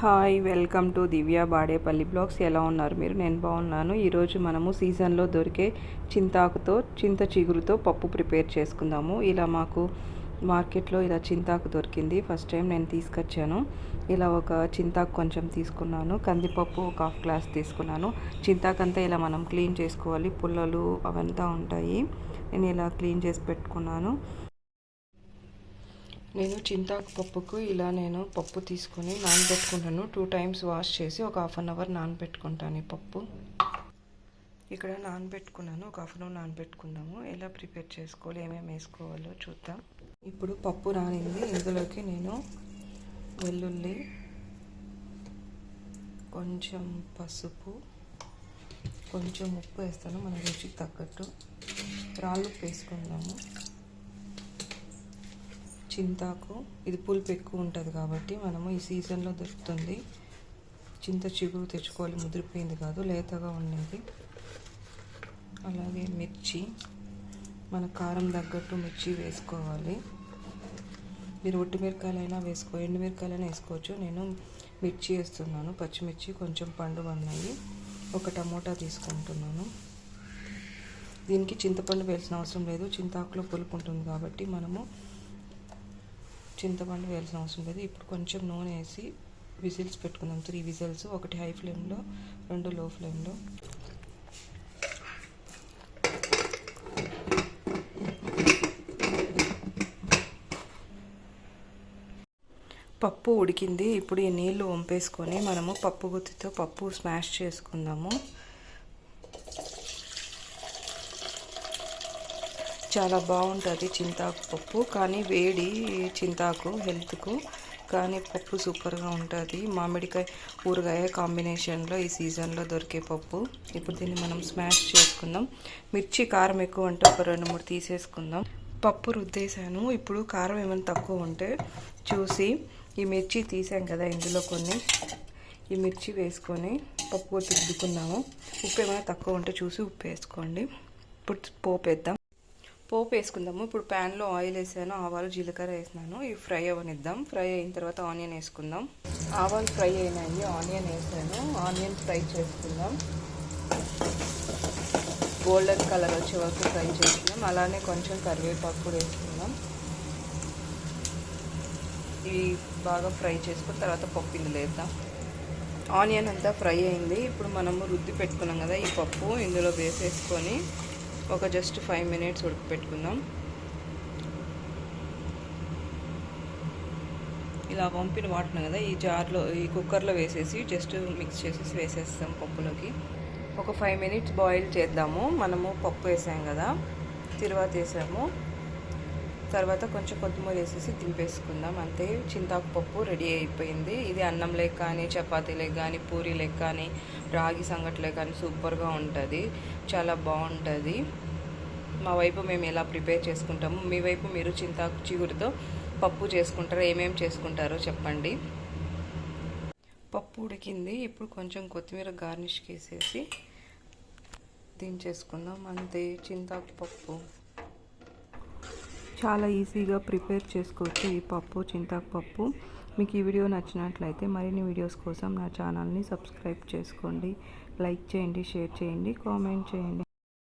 Hi welcome to Divya Badepalli blogs. ఎలా ఉన్నారు మీరు? నేను బాగున్నాను. ఈరోజు మనము సీజన్లో దొరికే చింతాకుతో చింత చిగురుతో పప్పు ప్రిపేర్ చేసుకుందాము. ఇలా మాకు మార్కెట్లో ఇలా చింతాకు దొరికింది. ఫస్ట్ టైం నేను తీసుకొచ్చాను. ఇలా ఒక చింతాకు కొంచెం తీసుకున్నాను. కందిపప్పు ఒక హాఫ్ గ్లాస్ తీసుకున్నాను. చింతాకు అంతా ఇలా మనం క్లీన్ చేసుకోవాలి. పుల్లలు అవంతా ఉంటాయి. నేను ఇలా క్లీన్ చేసి పెట్టుకున్నాను. నేను చింతాకు పప్పుకు ఇలా నేను పప్పు తీసుకొని నానబెట్టుకుంటాను. టూ టైమ్స్ వాష్ చేసి ఒక హాఫ్ అన్ అవర్ నానబెట్టుకుంటాను ఈ పప్పు. ఇక్కడ నానబెట్టుకున్నాను ఒక హాఫ్ అన్ అవర్ నానబెట్టుకుందాము. ఎలా ప్రిపేర్ చేసుకోవాలి ఏమేమి వేసుకోవాలో చూద్దాం. ఇప్పుడు పప్పు నానింది ఇందులోకి నేను వెల్లుల్లి కొంచెం పసుపు కొంచెం ఉప్పు వేస్తాను. మన రుచికి తగ్గట్టు. రాళ్ళు వేసుకుందాము. చింతాకు ఇది పులుపు ఎక్కువ ఉంటుంది కాబట్టి మనము ఈ సీజన్లో దొరుకుతుంది. చింత చిగురు తెచ్చుకోవాలి ముదిరిపోయింది కాదు లేతగా ఉండేది. అలాగే మిర్చి మన కారం తగ్గట్టు మిర్చి వేసుకోవాలి. మీరు ఒట్టి మిరకాయలైనా వేసుకో ఎండు మిరకాయలైనా వేసుకోవచ్చు. నేను మిర్చి వేస్తున్నాను పచ్చిమిర్చి కొంచెం పండు ఉన్నాయి ఒక టమోటా తీసుకుంటున్నాను. దీనికి చింతపండు వేయాల్సిన అవసరం లేదు చింతాకులో పులుపు ఉంటుంది కాబట్టి మనము చింతపండు వేయాల్సిన అవసరం లేదు. ఇప్పుడు కొంచెం నూనె వేసి విజిల్స్ పెట్టుకుందాం. త్రీ విజిల్స్ ఒకటి హై ఫ్లేమ్లో రెండు లో ఫ్లేమ్లో. పప్పు ఉడికింది. ఇప్పుడు ఈ నీళ్ళు వంపేసుకొని మనము పప్పు గుత్తితో పప్పు స్మాష్ చేసుకుందాము. చాలా బాగుంటుంది చింతాకు పప్పు కానీ వేడి చింతాకు హెల్త్కు. కానీ పప్పు సూపర్గా ఉంటుంది. మామిడికాయ ఊరగాయ కాంబినేషన్లో ఈ సీజన్లో దొరికే పప్పు. ఇప్పుడు దీన్ని మనం స్మాష్ చేసుకుందాం. మిర్చి కారం ఎక్కువ ఉంటే ఒక రెండు మూడు తీసేసుకుందాం. పప్పు రుద్దేశాను. ఇప్పుడు కారం ఏమైనా తక్కువ ఉంటే చూసి ఈ మిర్చి తీసాం కదా ఇందులో కొన్ని. ఈ మిర్చి వేసుకొని పప్పు తిద్దుకున్నాము ఉప్పు ఏమైనా తక్కువ ఉంటే చూసి ఉప్పు వేసుకోండి. ఇప్పుడు పోపు వేద్దాం పోపు వేసుకుందాము. ఇప్పుడు ప్యాన్లో ఆయిల్ వేసాను ఆవాలు జీలకర్ర వేసినాను. ఇవి ఫ్రై అవనిద్దాం. ఫ్రై అయిన తర్వాత ఆనియన్ వేసుకుందాం. ఆవాలు ఫ్రై అయినాయి ఆనియన్ వేసాను. ఆనియన్ ఫ్రై చేసుకుందాం. గోల్డెన్ కలర్ వచ్చే వరకు ఫ్రై చేసుకుందాం. అలానే కొంచెం కరివేపాకు కూడా వేసుకుందాం. ఇవి బాగా ఫ్రై చేసుకున్న తర్వాత పప్పు ఇందులో వేద్దాం. ఆనియన్ అంతా ఫ్రై అయింది. ఇప్పుడు మనము రుద్ది పెట్టుకున్నాం కదా ఈ పప్పు ఇందులో వేసేసుకొని ఒక జస్ట్ ఫైవ్ మినిట్స్ ఉడకపెట్టుకుందాం. ఇలా వంపిన వాటిన కదా ఈ జార్లో ఈ కుక్కర్లో వేసేసి జస్ట్ మిక్స్ చేసేసి వేసేస్తాం పప్పులోకి. ఒక ఫైవ్ మినిట్స్ బాయిల్ చేద్దాము. మనము పప్పు వేసాం కదా తిరువాత వేసాము. తర్వాత కొంచెం కొత్తిమీర వేసేసి దింపేసుకుందాం. అంతే చింతాకు పప్పు రెడీ అయిపోయింది. ఇది అన్నం లేక కానీ చపాతీలకు కానీ పూరీలకు కానీ రాగి సంగట్లే కానీ సూపర్గా ఉంటుంది. చాలా బాగుంటుంది. మా వైపు మేము ఎలా ప్రిపేర్ చేసుకుంటాము మీ వైపు మీరు చింతాకు చిగురుతో పప్పు చేసుకుంటారో ఏమేమి చేసుకుంటారో చెప్పండి. పప్పు ఉడికింది. ఇప్పుడు కొంచెం కొత్తిమీర గార్నిష్కి వేసేసి దించేసుకుందాం. అంతే చింతాకు పప్పు. చాలా ఈజీగా ప్రిపేర్ చేసుకోవచ్చు ఈ పప్పు చింతాకుపప్పు మీకు ఈ వీడియో నచ్చినట్లయితే మరిన్ని వీడియోస్ కోసం నా ఛానల్ని సబ్స్క్రైబ్ చేసుకోండి. లైక్ చేయండి షేర్ చేయండి కామెంట్ చేయండి.